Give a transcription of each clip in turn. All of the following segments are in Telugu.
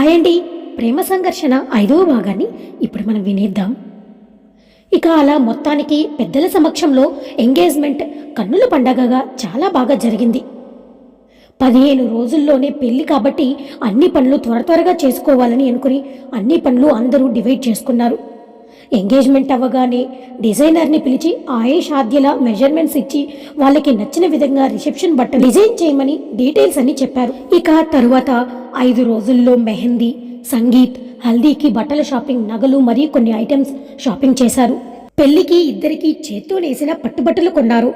హాయ్ అండి ప్రేమ సంఘర్షణ ఐదవ భాగాన్ని ఇప్పుడు మనం వినేద్దాం. ఇక అలా మొత్తానికి పెద్దల సమక్షంలో ఎంగేజ్మెంట్ కన్నుల పండగగా చాలా బాగా జరిగింది. పదిహేను రోజుల్లోనే పెళ్ళి కాబట్టి అన్ని పనులు త్వర త్వరగా చేసుకోవాలని అనుకుని అన్ని పనులు అందరూ డివైడ్ చేసుకున్నారు. ఎంగేజ్మెంట్ అవ్వగానే డిజైనర్ని పిలిచి ఆయేష్ మెజర్మెంట్స్ ఇచ్చి వాళ్ళకి నచ్చిన విధంగా రిసెప్షన్ బట్ట డిజైన్ చేయమని డీటెయిల్స్ అన్ని చెప్పారు. ఇక తరువాత ఐదు రోజుల్లో మెహందీ సంగీత్ హల్దీకి బట్టల షాపింగ్ నగలు మరియు కొన్ని ఐటమ్స్ షాపింగ్ చేశారు. పెళ్ళికి ఇద్దరికి చేత్తో నేసిన పట్టుబట్టలు కొన్నారు.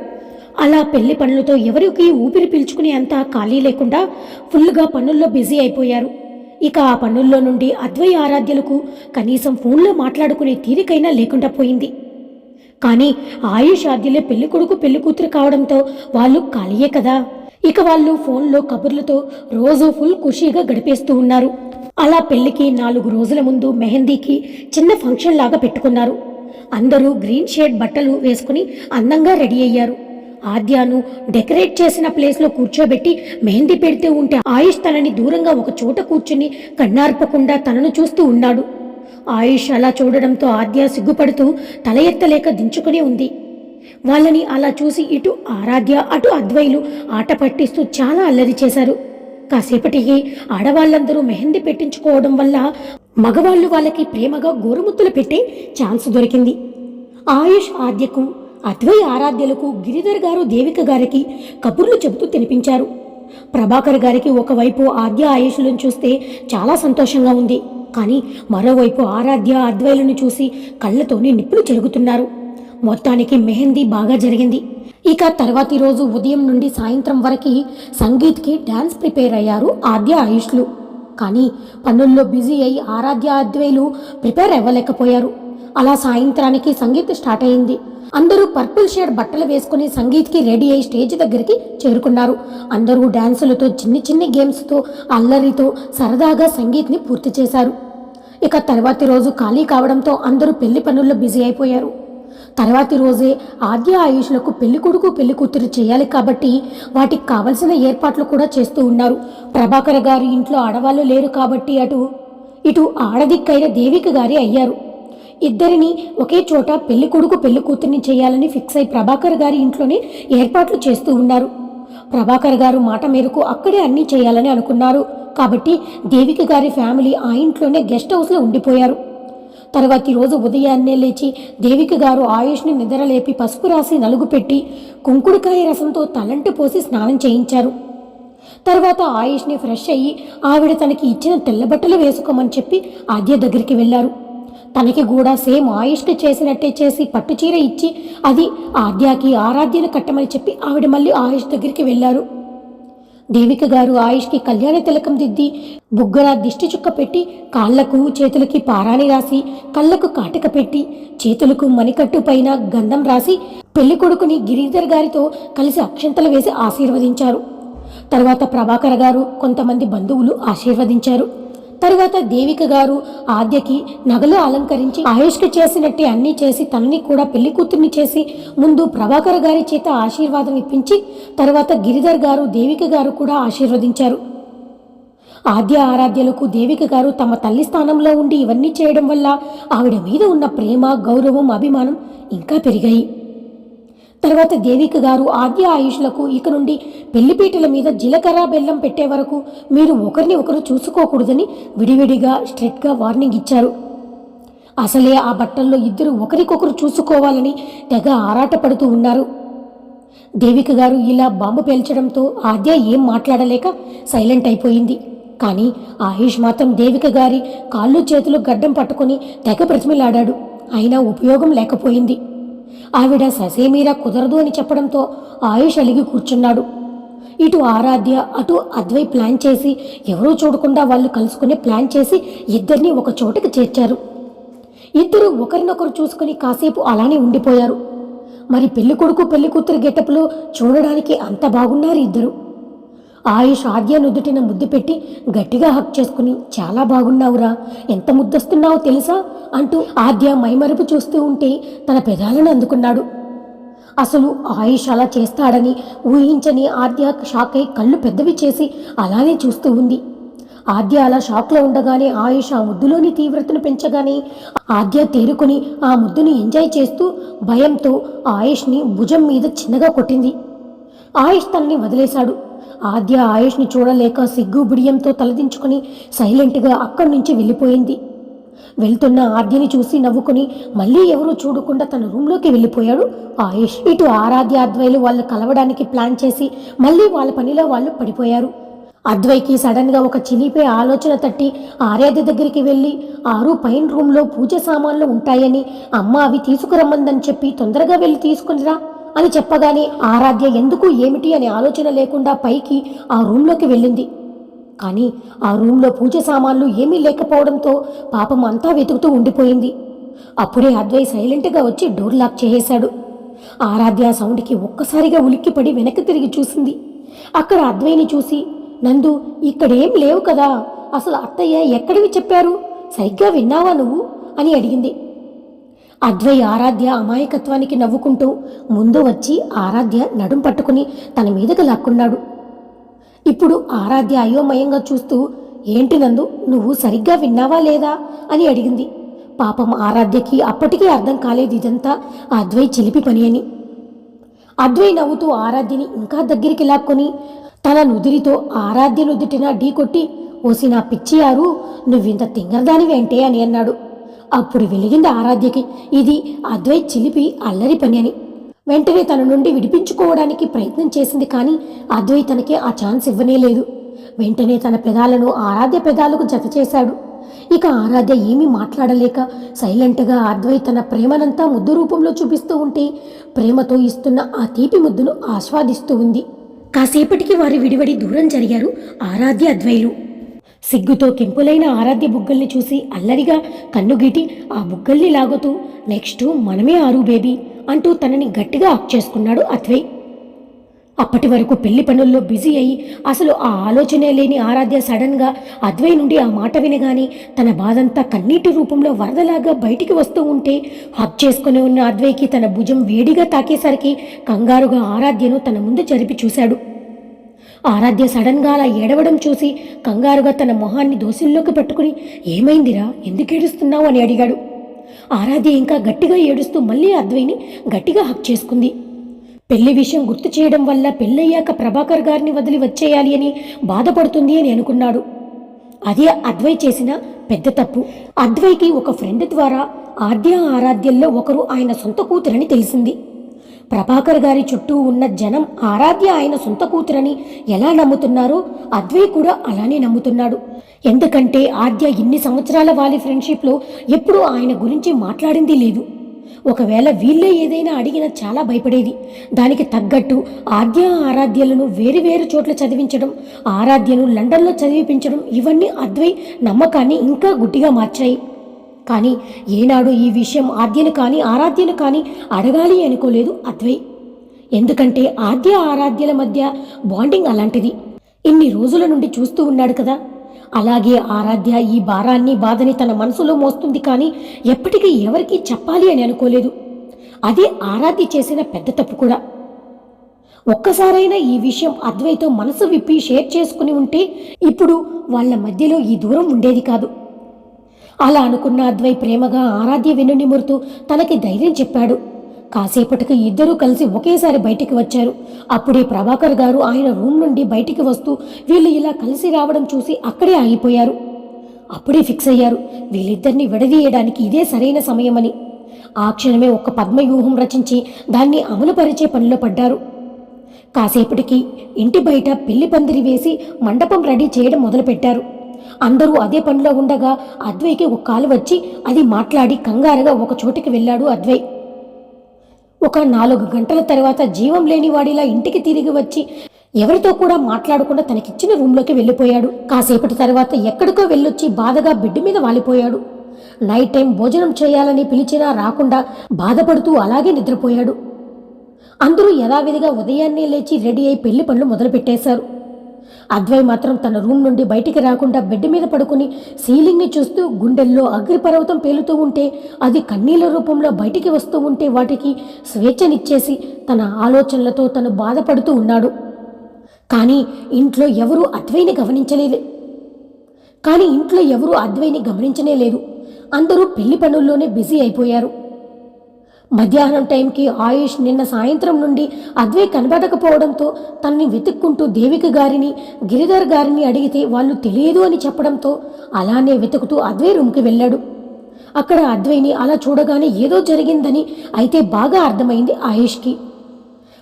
అలా పెళ్ళి పనులతో ఎవరికి ఊపిరి పీల్చుకునే అంత ఖాళీ లేకుండా ఫుల్గా పనుల్లో బిజీ అయిపోయారు. ఇక ఆ పనుల్లో నుండి అద్వై ఆరాధ్యులకు కనీసం ఫోన్లో మాట్లాడుకునే తీరికైనా లేకుండా పోయింది. కానీ ఆయుష్ ఆద్యులే పెళ్ళి కొడుకు పెళ్ళి కూతురు కావడంతో వాళ్ళు ఖాళీయే కదా. ఇక వాళ్ళు ఫోన్లో కబుర్లతో రోజు ఫుల్ ఖుషీగా గడిపేస్తూ ఉన్నారు. అలా పెళ్ళికి నాలుగు రోజుల ముందు మెహందీకి చిన్న ఫంక్షన్ లాగా పెట్టుకున్నారు. అందరూ గ్రీన్ షేడ్ బట్టలు వేసుకుని అందంగా రెడీ అయ్యారు. ఆద్యాను డెకరేట్ చేసిన ప్లేస్లో కూర్చోబెట్టి మెహందీ పెడితే ఉంటే ఆయుష్ తనని దూరంగా ఒక చోట కూర్చుని కన్నార్పకుండా తనను చూస్తూ ఉన్నాడు. ఆయుష్ అలా చూడడంతో ఆద్య సిగ్గుపడుతూ తల ఎత్తలేక దించుకుని ఉంది. వాళ్ళని అలా చూసి ఇటు ఆరాధ్య అటు అద్వైలు ఆట పట్టిస్తూ చాలా అల్లరి చేశారు. కాసేపటికి ఆడవాళ్ళందరూ మెహందీ పెట్టించుకోవడం వల్ల మగవాళ్ళు వాళ్ళకి ప్రేమగా గోరుముత్తులు పెట్టే ఛాన్స్ దొరికింది. ఆయుష్ ఆద్యకు అద్వై ఆరాధ్యులకు గిరిధర్ గారు దేవిక గారికి కబుర్లు చెబుతూ తినిపించారు. ప్రభాకర్ గారికి ఒకవైపు ఆద్య ఆయుష్లను చూస్తే చాలా సంతోషంగా ఉంది. కానీ మరోవైపు ఆరాధ్య అద్వైలను చూసి కళ్ళతోనే నిప్పులు చెరుగుతున్నారు. మొత్తానికి మెహందీ బాగా జరిగింది. ఇక తర్వాతి రోజు ఉదయం నుండి సాయంత్రం వరకు సంగీత్కి డ్యాన్స్ ప్రిపేర్ అయ్యారు ఆద్య ఆయుష్లు. కానీ పనుల్లో బిజీ అయి ఆరాధ్య అద్వైలు ప్రిపేర్ అవ్వలేకపోయారు. అలా సాయంత్రానికి సంగీత్ స్టార్ట్ అయింది. అందరూ పర్పుల్ షేడ్ బట్టలు వేసుకుని సంగీత్కి రెడీ అయ్యి స్టేజ్ దగ్గరికి చేరుకున్నారు. అందరూ డ్యాన్సులతో చిన్ని చిన్ని గేమ్స్తో అల్లరితో సరదాగా సంగీత్ని పూర్తి చేశారు. ఇక తర్వాతి రోజు ఖాళీ కావడంతో అందరూ పెళ్ళి పనుల్లో బిజీ అయిపోయారు. తర్వాతి రోజే ఆద్య ఆయుష్లకు పెళ్ళి కొడుకు పెళ్ళి కూతురు చేయాలి కాబట్టి వాటికి కావలసిన ఏర్పాట్లు కూడా చేస్తూ ఉన్నారు. ప్రభాకర్ గారి ఇంట్లో ఆడవాళ్ళు లేరు కాబట్టి అటు ఇటు ఆడదిక్కైన దేవిక గారి అయ్యారు. ఇద్దరిని ఒకే చోట పెళ్ళి కొడుకు పెళ్ళి కూతుర్ని చేయాలని ఫిక్స్ అయి ప్రభాకర్ గారి ఇంట్లోనే ఏర్పాట్లు చేస్తూ ఉన్నారు. ప్రభాకర్ గారు మాట మేరకు అక్కడే అన్నీ చేయాలని అనుకున్నారు. కాబట్టి దేవికి గారి ఫ్యామిలీ ఆ ఇంట్లోనే గెస్ట్ హౌస్లో ఉండిపోయారు. తర్వాతి రోజు ఉదయాన్నే లేచి దేవికి గారు ఆయుష్ని నిద్రలేపి పసుపు రాసి నలుగు పెట్టి కుంకుడుకాయ రసంతో తలంటు పోసి స్నానం చేయించారు. తర్వాత ఆయుష్ని ఫ్రెష్ అయ్యి ఆవిడ తనకి ఇచ్చిన తెల్లబట్టలు వేసుకోమని చెప్పి ఆద్య దగ్గరికి వెళ్ళారు. తనకి కూడా సేమ్ ఆయుష్కి చేసినట్టే చేసి పట్టు చీర ఇచ్చి అది ఆద్యాకి ఆరాధ్యను కట్టమని చెప్పి ఆవిడ మళ్ళీ ఆయుష్ దగ్గరికి వెళ్ళారు. దేవిక గారు ఆయుష్కి కళ్యాణ తిలకం దిద్ది బుగ్గన దిష్టి చుక్క పెట్టి కాళ్ళకు చేతులకి పారాణి రాసి కళ్ళకు కాటిక పెట్టి చేతులకు మణికట్టు పైన గంధం రాసి పెళ్ళి కొడుకుని గిరిధర్ గారితో కలిసి అక్షంతలు వేసి ఆశీర్వదించారు. తర్వాత ప్రభాకర్ గారు కొంతమంది బంధువులు ఆశీర్వదించారు. తరువాత దేవిక గారు ఆద్యకి నగలు అలంకరించి ఆయుష్కి చేసినట్టే అన్నీ చేసి తనని కూడా పెళ్ళి కూతుర్ని చేసి ముందు ప్రభాకర్ గారి చేత ఆశీర్వాదం ఇప్పించి తర్వాత గిరిధర్ గారు దేవిక గారు కూడా ఆశీర్వదించారు. ఆద్య ఆరాధ్యలకు దేవిక గారు తమ తల్లి స్థానంలో ఉండి ఇవన్నీ చేయడం వల్ల ఆవిడ మీద ఉన్న ప్రేమ గౌరవం అభిమానం ఇంకా పెరిగాయి. తర్వాత దేవిక గారు ఆద్య ఆయుష్లకు ఇక నుండి పెళ్ళిపీటల మీద జీలకర్ర బెల్లం పెట్టే వరకు మీరు ఒకరిని ఒకరు చూసుకోకూడదని విడివిడిగా స్ట్రిక్ట్గా వార్నింగ్ ఇచ్చారు. అసలే ఆ బట్టల్లో ఇద్దరు ఒకరికొకరు చూసుకోవాలని తెగ ఆరాటపడుతూ ఉన్నారు. దేవిక గారు ఇలా బాంబు పేల్చడంతో ఆద్య ఏం మాట్లాడలేక సైలెంట్ అయిపోయింది. కానీ ఆయుష్ మాత్రం దేవిక గారి కాళ్ళు చేతులు గడ్డం పట్టుకొని తెగ ప్రతిమిలాడాడు అయినా ఉపయోగం లేకపోయింది. ఆవిడ ససేమీరా కుదరదు అని చెప్పడంతో ఆయుష్ అలిగి కూర్చున్నాడు. ఇటు ఆరాధ్య అటు అద్వై ప్లాన్ చేసి ఎవరూ చూడకుండా వాళ్ళు కలుసుకునే ప్లాన్ చేసి ఇద్దరిని ఒక చోటకి చేర్చారు. ఇద్దరు ఒకరినొకరు చూసుకుని కాసేపు అలానే ఉండిపోయారు. మరి పెళ్ళి కొడుకు పెళ్ళి కూతురు గెటప్లో చూడడానికి అంత బాగున్నారు ఇద్దరు. ఆయుష్ ఆద్య నుదుటిన ముద్దు పెట్టి గట్టిగా హక్ చేసుకుని చాలా బాగున్నావురా ఎంత ముద్దొస్తున్నావో తెలుసా? అంటూ ఆద్య మైమరుపు చూస్తూ ఉంటే తన పెదాలను అందుకున్నాడు. అసలు ఆయుష్ అలా చేస్తాడని ఊహించని ఆద్య షాక్ అయి కళ్ళు పెద్దవి చేసి అలానే చూస్తూ ఉంది. ఆద్య అలా షాక్లో ఉండగానే ఆయుష్ ఆ ముద్దులోని తీవ్రతను పెంచగానే ఆద్య తేరుకొని ఆ ముద్దుని ఎంజాయ్ చేస్తూ భయంతో ఆయుష్ని భుజం మీద చిన్నగా కొట్టింది. ఆయుష్ తనని వదిలేశాడు. ఆద్య ఆయుష్ని చూడలేక సిగ్గు బిడియంతో తలదించుకుని సైలెంట్గా అక్కడి నుంచి వెళ్ళిపోయింది. వెళ్తున్న ఆద్యని చూసి నవ్వుకుని మళ్ళీ ఎవరూ చూడకుండా తన రూమ్లోకి వెళ్ళిపోయాడు. ఆయుష్ ఇటు ఆరాధ్య అద్వైలు వాళ్ళు కలవడానికి ప్లాన్ చేసి మళ్ళీ వాళ్ళ పనిలో వాళ్ళు పడిపోయారు. అద్వైకి సడన్గా ఒక చిలిపే ఆలోచన తట్టి ఆరాధ్య దగ్గరికి వెళ్ళి ఆరు పైన రూమ్లో పూజ సామాన్లు ఉంటాయని అమ్మ అవి తీసుకురమ్మందని చెప్పి తొందరగా వెళ్ళి తీసుకునిరా అని చెప్పగానే ఆరాధ్య ఎందుకు ఏమిటి? అనే ఆలోచన లేకుండా పైకి ఆ రూమ్లోకి వెళ్ళింది. కానీ ఆ రూమ్లో పూజ సామాన్లు ఏమీ లేకపోవడంతో పాపం అంతా వెతుకుతూ ఉండిపోయింది. అప్పుడే అద్వై సైలెంట్గా వచ్చి డోర్ లాక్ చేసేశాడు. ఆరాధ్య సౌండ్కి ఒక్కసారిగా ఉలిక్కిపడి వెనక్కి తిరిగి చూసింది. అక్కడ అద్వైని చూసి నందు ఇక్కడేం లేవు కదా. అసలు అత్తయ్య ఎక్కడివి చెప్పారు? సరిగ్గా విన్నావా నువ్వు? అని అడిగింది. అద్వై ఆరాధ్య అమాయకత్వానికి నవ్వుకుంటూ ముందు వచ్చి ఆరాధ్య నడుం పట్టుకుని తన మీదకి లాక్కున్నాడు. ఇప్పుడు ఆరాధ్య అయోమయంగా చూస్తూ ఏంటి నందు నువ్వు సరిగ్గా విన్నావా లేదా? అని అడిగింది. పాపం ఆరాధ్యకి అప్పటికీ అర్థం కాలేదు ఇదంతా అద్వై చిలిపి పని అని. అద్వై నవ్వుతూ ఆరాధ్యని ఇంకా దగ్గరికి లాక్కొని తన నుదిరితో ఆరాధ్య నుదుటిన ఢీ కొట్టి ఓసి నా పిచ్చియారు నువ్వింత తింగరదానివేంటే అని అన్నాడు. అప్పుడు వెలిగింది ఆరాధ్యకి ఇది అద్వై చిలిపి అల్లరి పని అని. వెంటనే తన నుండి విడిపించుకోవడానికి ప్రయత్నం చేసింది కానీ అద్వై తనకి ఆ ఛాన్స్ ఇవ్వనే లేదు. వెంటనే తన పెదాలను ఆరాధ్య పెదాలకు జత చేశాడు. ఇక ఆరాధ్య ఏమీ మాట్లాడలేక సైలెంట్గా అద్వై తన ప్రేమనంతా ముద్దు రూపంలో చూపిస్తూ ఉంటే ప్రేమతో ఇస్తున్న ఆ తీపి ముద్దును ఆస్వాదిస్తూ ఉంది. కాసేపటికి వారి విడివడి దూరం జరిగారు ఆరాధ్య అద్వైలు. సిగ్గుతో కెంపులైన ఆరాధ్య బుగ్గల్ని చూసి అల్లరిగా కన్నుగీటి ఆ బుగ్గల్ని లాగుతూ నెక్స్ట్ మనమే ఆరు బేబీ. అంటూ తనని గట్టిగా అప్ చేసుకున్నాడు అత్వయ్ అప్పటి వరకు పెళ్ళి పనుల్లో బిజీ అయి అసలు ఆ ఆలోచనే లేని ఆరాధ్య సడన్గా అద్వై నుండి ఆ మాట వినగానే తన బాధంతా కన్నీటి రూపంలో వరదలాగా బయటికి వస్తూ ఉంటే హక్ చేసుకుని ఉన్న అద్వైకి తన భుజం వేడిగా తాకేసరికి కంగారుగా ఆరాధ్యను తన ముందు జరిపి చూశాడు. ఆరాధ్య సడన్గా అలా ఏడవడం చూసి కంగారుగా తన మొహాన్ని దోసుల్లోకి పట్టుకుని ఏమైందిరా? ఎందుకు ఏడుస్తున్నావు? అని అడిగాడు. ఆరాధ్య ఇంకా గట్టిగా ఏడుస్తూ మళ్ళీ అద్వైని గట్టిగా హక్ చేసుకుంది. పెళ్ళి విషయం గుర్తు చేయడం వల్ల పెళ్ళయ్యాక ప్రభాకర్ గారిని వదిలి వచ్చేయాలి అని బాధపడుతుంది అని అనుకున్నాడు. అదే అద్వై చేసిన పెద్ద తప్పు. అద్వైకి ఒక ఫ్రెండ్ ద్వారా ఆద్య ఆరాధ్యంలో ఒకరు ఆయన సొంత కూతురని తెలిసింది. ప్రభాకర్ గారి చుట్టూ ఉన్న జనం ఆరాధ్య ఆయన సొంత కూతురని ఎలా నమ్ముతున్నారో అద్వై కూడా అలానే నమ్ముతున్నాడు. ఎందుకంటే ఆద్య ఇన్ని సంవత్సరాల వాళ్ళ ఫ్రెండ్షిప్లో ఎప్పుడూ ఆయన గురించి మాట్లాడింది లేదు. ఒకవేళ వీళ్ళే ఏదైనా అడిగినా చాలా భయపడేది. దానికి తగ్గట్టు ఆద్య ఆరాధ్యలను వేరు వేరు చోట్ల చదివించడం ఆరాధ్యను లండన్లో చదివిపించడం ఇవన్నీ అద్వై నమ్మకాన్ని ఇంకా గుడ్డిగా మార్చాయి. కానీ ఏనాడు ఈ విషయం ఆద్యను కానీ ఆరాధ్యను కానీ అడగాలి అనుకోలేదు అద్వై. ఎందుకంటే ఆద్య ఆరాధ్యల మధ్య బాండింగ్ అలాంటిది. ఇన్ని రోజుల నుండి చూస్తూ ఉన్నాడు కదా. అలాగే ఆరాధ్య ఈ భారాన్ని బాధని తన మనసులో మోస్తుంది కానీ ఎప్పటికీ ఎవరికీ చెప్పాలి అని అనుకోలేదు. అదే ఆరాధ్య చేసిన పెద్ద తప్పు కూడా. ఒక్కసారైనా ఈ విషయం అద్వైతో మనసు విప్పి షేర్ చేసుకుని ఉంటే ఇప్పుడు వాళ్ళ మధ్యలో ఈ దూరం ఉండేది కాదు. అలా అనుకున్న అద్వై ప్రేమగా ఆరాధ్య వెన్నునిమురుతూ తనకి ధైర్యం చెప్పాడు. కాసేపటికి ఇద్దరూ కలిసి ఒకేసారి బయటికి వచ్చారు. అప్పుడే ప్రభాకర్ గారు ఆయన రూమ్ నుండి బయటికి వస్తూ వీళ్ళు ఇలా కలిసి రావడం చూసి అక్కడే ఆగిపోయారు. అప్పుడే ఫిక్స్ అయ్యారు. వీళ్ళిద్దరిని విడదీయడానికి ఇదే సరైన సమయమని. ఆ క్షణమే ఒక పద్మవ్యూహం రచించి దాన్ని అమలుపరిచే పనిలో పడ్డారు. కాసేపటికి ఇంటి బయట పెళ్ళి పందిరి వేసి మండపం రెడీ చేయడం మొదలుపెట్టారు. అందరూ అదే పనిలో ఉండగా అద్వైకి ఒక కాలు వచ్చి అది మాట్లాడి కంగారుగా ఒక చోటికి వెళ్ళాడు అద్వై. ఒక నాలుగు గంటల తర్వాత జీవం లేనివాడిలా ఇంటికి తిరిగి వచ్చి ఎవరితో కూడా మాట్లాడకుండా తనకిచ్చిన రూమ్లోకి వెళ్ళిపోయాడు. కాసేపటి తర్వాత ఎక్కడికో వెళ్ళొచ్చి బాధగా బెడ్ మీద వాలిపోయాడు. నైట్ టైం భోజనం చేయాలని పిలిచినా రాకుండా బాధపడుతూ అలాగే నిద్రపోయాడు. అందరూ యథావిధిగా ఉదయాన్నే లేచి రెడీ అయి పెళ్ళి పనులు మొదలుపెట్టేశారు. అద్వై మాత్రం తన రూమ్ నుండి బయటికి రాకుండా బెడ్ మీద పడుకుని సీలింగ్ని చూస్తూ గుండెల్లో అగ్నిపర్వతం పేలుతూ ఉంటే అది కన్నీళ్ళ రూపంలో బయటికి వస్తూ ఉంటే వాటికి స్వేచ్ఛనిచ్చేసి తన ఆలోచనలతో తను బాధపడుతూ ఉన్నాడు. కానీ ఇంట్లో ఎవరూ అద్వైని గమనించలేదు. కానీ ఇంట్లో ఎవరూ అద్వైని గమనించనే లేదు. అందరూ పెళ్ళి పనుల్లోనే బిజీ అయిపోయారు. మధ్యాహ్నం టైంకి ఆయుష్ నిన్న సాయంత్రం నుండి అద్వై కనబడకపోవడంతో తనని వెతుక్కుంటూ దేవిక గారిని గిరిధర్ గారిని అడిగితే వాళ్ళు తెలియదు అని చెప్పడంతో అలానే వెతుకుతూ అద్వై రూమ్కి వెళ్ళాడు. అక్కడ అద్వైని అలా చూడగానే ఏదో జరిగిందని అయితే బాగా అర్థమైంది ఆయుష్కి.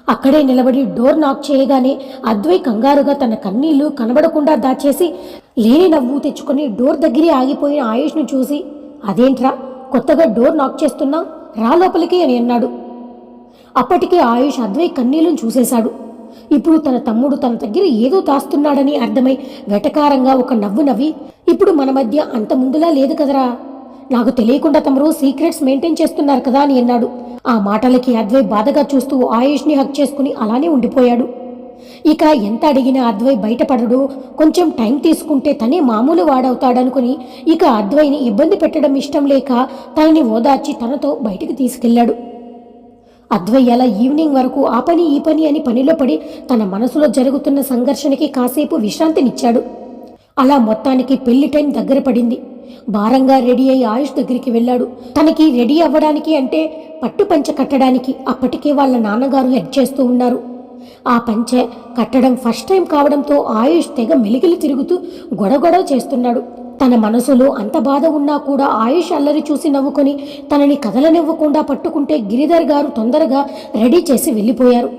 అక్కడే నిలబడి డోర్ నాక్ చేయగానే అద్వై కంగారుగా తన కన్నీళ్ళు కనబడకుండా దాచేసి లేని నవ్వు తెచ్చుకొని డోర్ దగ్గరే ఆగిపోయిన ఆయుష్ను చూసి అదేంట్రా కొత్తగా డోర్ నాక్ చేస్తున్నా? రా లోపలికి అని అన్నాడు. అప్పటికే ఆయుష్ అద్వై కన్నీళ్ళను చూసేశాడు. ఇప్పుడు తన తమ్ముడు తన దగ్గర ఏదో దాస్తున్నాడని అర్థమై వెటకారంగా ఒక నవ్వు నవ్వి ఇప్పుడు మన మధ్య అంత ముందులా లేదు కదరా? నాకు తెలియకుండా తమరు సీక్రెట్స్ మెయింటైన్ చేస్తున్నారు కదా అని అన్నాడు. ఆ మాటలకి అద్వై బాధగా చూస్తూ ఆయుష్ని హక్ చేసుకుని అలానే ఉండిపోయాడు. ఇక ఎంత అడిగినా అద్వై బయటపడడు. కొంచెం టైం తీసుకుంటే తనే మామూలు వాడవుతాడనుకుని ఇక అద్వైని ఇబ్బంది పెట్టడం ఇష్టం లేక తనని ఓదార్చి తనతో బయటికి తీసుకెళ్ళాడు అద్వై అలా ఈవినింగ్ వరకు ఆ పని ఈ పని అని పనిలో పడి తన మనసులో జరుగుతున్న సంఘర్షణకి కాసేపు విశ్రాంతినిచ్చాడు. అలా మొత్తానికి పెళ్ళి టైం దగ్గర పడింది. భారంగా రెడీ అయి ఆయుష్ దగ్గరికి వెళ్ళాడు. తనకి రెడీ అవ్వడానికి అంటే పట్టు పంచ కట్టడానికి అప్పటికే వాళ్ళ నాన్నగారు హెడ్ చేస్తూ ఉన్నారు. ఆ పంచె కట్టడం ఫస్ట్ టైం కావడంతో ఆయుష్ తెగ మెలిగిలి తిరుగుతూ గొడగొడవ చేస్తున్నాడు. తన మనసులో అంత బాధ ఉన్నా కూడా ఆయుష్ అల్లరి చూసి నవ్వుకొని తనని కదలనివ్వకుండా పట్టుకుంటే గిరిధర్ గారు తొందరగా రెడీ చేసి వెళ్ళిపోయారు.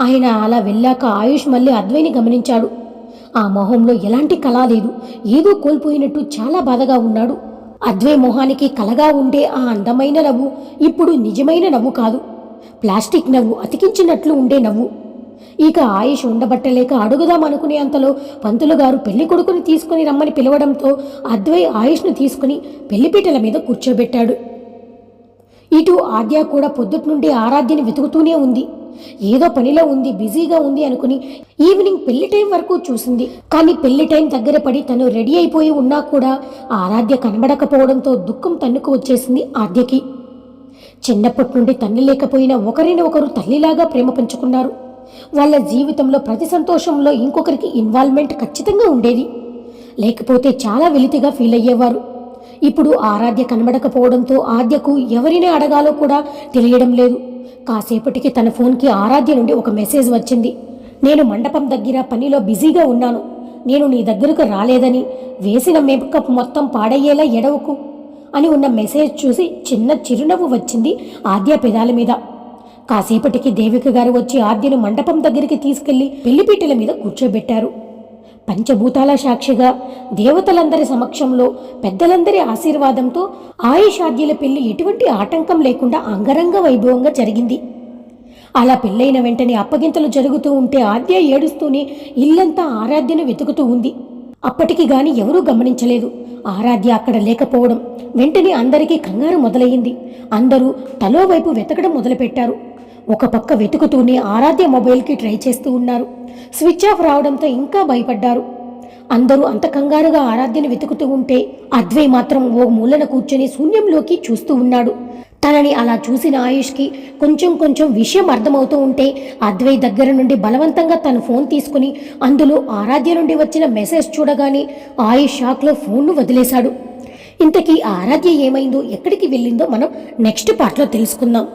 ఆయన అలా వెళ్ళాక ఆయుష్ మళ్ళీ అద్వైని గమనించాడు. ఆ మొహంలో ఎలాంటి కళ లేదు. ఏదో కోల్పోయినట్టు చాలా బాధగా ఉన్నాడు. అద్వై మొహానికి కలగా ఉండే ఆ అందమైన నవ్వు ఇప్పుడు నిజమైన నవ్వు కాదు. ప్లాస్టిక్ నవ్వు అతికించినట్లు ఉండే నవ్వు. ఇక ఆయుష్ ఉండబట్టలేక అడుగుదాం అనుకునే అంతలో పంతులు గారు పెళ్ళి కొడుకుని తీసుకుని రమ్మని పిలవడంతో అద్వై ఆయుష్ను తీసుకుని పెళ్ళిపీటల మీద కూర్చోబెట్టాడు. ఇటు ఆద్య కూడా పొద్దుటి నుండి ఆరాధ్యని వెతుకుతూనే ఉంది. ఏదో పనిలో ఉంది బిజీగా ఉంది అనుకుని ఈవినింగ్ పెళ్ళి టైం వరకు చూసింది. కానీ పెళ్ళి టైం దగ్గర పడి తను రెడీ అయిపోయి ఉన్నా కూడా ఆరాధ్య కనబడకపోవడంతో దుఃఖం తన్నుకు వచ్చేసింది ఆద్యకి. చిన్నప్పటి నుండి తల్లి లేకపోయినా ఒకరిని ఒకరు తల్లిలాగా ప్రేమ పంచుకున్నారు. వాళ్ళ జీవితంలో ప్రతి సంతోషంలో ఇంకొకరికి ఇన్వాల్వ్మెంట్ ఖచ్చితంగా ఉండేది. లేకపోతే చాలా వెలితిగా ఫీల్ అయ్యేవారు. ఇప్పుడు ఆరాధ్య కనబడకపోవడంతో ఆద్యకు ఎవరిని అడగాలో కూడా తెలియడం లేదు. కాసేపటికి తన ఫోన్కి ఆరాధ్య నుండి ఒక మెసేజ్ వచ్చింది. నేను మండపం దగ్గర పనిలో బిజీగా ఉన్నాను. నేను నీ దగ్గరకు రాలేదని వేసిన మేకప్ మొత్తం పాడయ్యేలా ఎడవకు అని ఉన్న మెసేజ్ చూసి చిన్న చిరునవ్వు వచ్చింది ఆద్య పెదాల మీద. కాసేపటికి దేవిక గారు వచ్చి ఆద్యను మండపం దగ్గరికి తీసుకెళ్ళి పెళ్ళిపీటల మీద కూర్చోబెట్టారు. పంచభూతాల సాక్షిగా దేవతలందరి సమక్షంలో పెద్దలందరి ఆశీర్వాదంతో ఆయుషాద్యుల పెళ్ళి ఎటువంటి ఆటంకం లేకుండా అంగరంగ వైభవంగా జరిగింది. అలా పెళ్ళైన వెంటనే అప్పగింతలు జరుగుతూ ఉంటే ఆద్య ఏడుస్తూనే ఇల్లంతా ఆరాధ్యను వెతుకుతూ ఉంది. అప్పటికి గాని ఎవరూ గమనించలేదు. ఆరాధ్య అక్కడ లేకపోవడం వెంటనే అందరికీ కంగారు మొదలయ్యింది. అందరూ తలో వైపు వెతకడం మొదలుపెట్టారు. ఒక పక్క వెతుకుతూనే ఆరాధ్య మొబైల్కి ట్రై చేస్తూ ఉన్నారు. స్విచ్ ఆఫ్ రావడంతో ఇంకా భయపడ్డారు. అందరూ అంత కంగారుగా ఆరాధ్యని వెతుకుతూ ఉంటే అద్వై మాత్రం ఓ మూలన కూర్చొని శూన్యంలోకి చూస్తూ ఉన్నాడు. తనని అలా చూసిన ఆయుష్కి కొంచెం కొంచెం విషయం అర్థమవుతూ ఉంటే అద్వై దగ్గర నుండి బలవంతంగా తన ఫోన్ తీసుకుని అందులో ఆరాధ్య నుండి వచ్చిన మెసేజ్ చూడగానే ఆయుష్ షాక్లో ఫోన్ను వదిలేశాడు. ఇంతకీ ఆరాధ్య ఏమైందో ఎక్కడికి వెళ్ళిందో మనం నెక్స్ట్ పార్ట్లో తెలుసుకుందాం.